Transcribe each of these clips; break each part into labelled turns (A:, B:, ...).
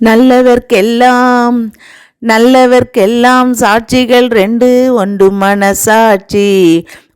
A: நல்லவர்க்கெல்லாம் நல்லவர்க்கெல்லாம் சாட்சிகள் ரெண்டு ஒன்று மனசாட்சி.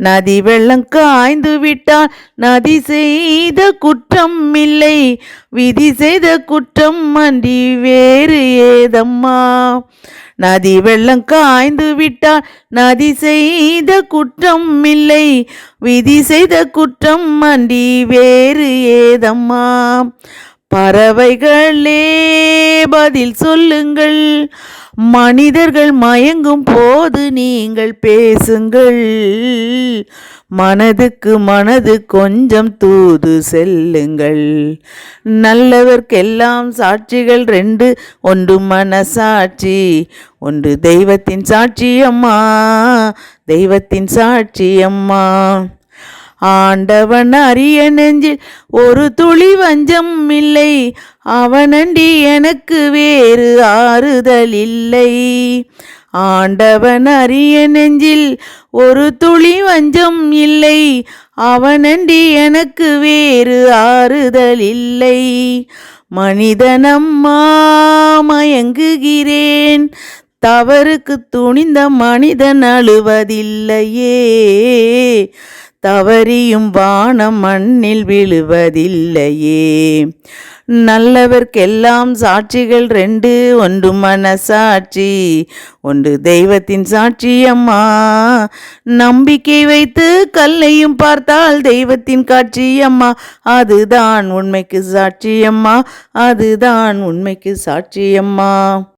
A: நதி வெள்ளம் காய்ந்து விட்டால் நதி செய்த குற்றம் இல்லை. விதி செய்த குற்றம் அன்றி வேறு ஏதம்மா? நதி வெள்ளம் காய்ந்து விட்டால் நதி செய்த குற்றம் இல்லை. விதி செய்த குற்றம் அன்றி வேறு ஏதம்மா? பறவைகளே பதில் சொல்லுங்கள். மனிதர்கள் மயங்கும் போது நீங்கள் பேசுங்கள். மனதுக்கு மனது கொஞ்சம் தூது செல்லுங்கள். நல்லவர்க்கெல்லாம் சாட்சிகள் ரெண்டு ஒன்று மனசாட்சி ஒன்று தெய்வத்தின் சாட்சி அம்மா தெய்வத்தின் சாட்சி அம்மா. ஆண்டவன் அரிய நெஞ்சில் ஒரு துளி வஞ்சம் இல்லை அவனண்டி எனக்கு வேறு ஆறுதல் இல்லை ஆண்டவன் அரிய நெஞ்சில் ஒரு துளி வஞ்சம் இல்லை. அவனண்டி எனக்கு வேறு ஆறுதல் இல்லை மனிதனம்மா மயங்குகிறேன். தவறுக்கு துணிந்த மனிதன் அழுவதில்லையே. தவறியும் வானம் மண்ணில் விழுவதில்லையே. நல்லவர்க்கெல்லாம் சாட்சிகள் ரெண்டு ஒன்று மனசாட்சி ஒன்று தெய்வத்தின் சாட்சி அம்மா. நம்பிக்கை வைத்து கல்லையும் பார்த்தால் தெய்வத்தின் காட்சி அம்மா. அதுதான் உண்மைக்கு சாட்சி அம்மா அதுதான் உண்மைக்கு சாட்சி அம்மா.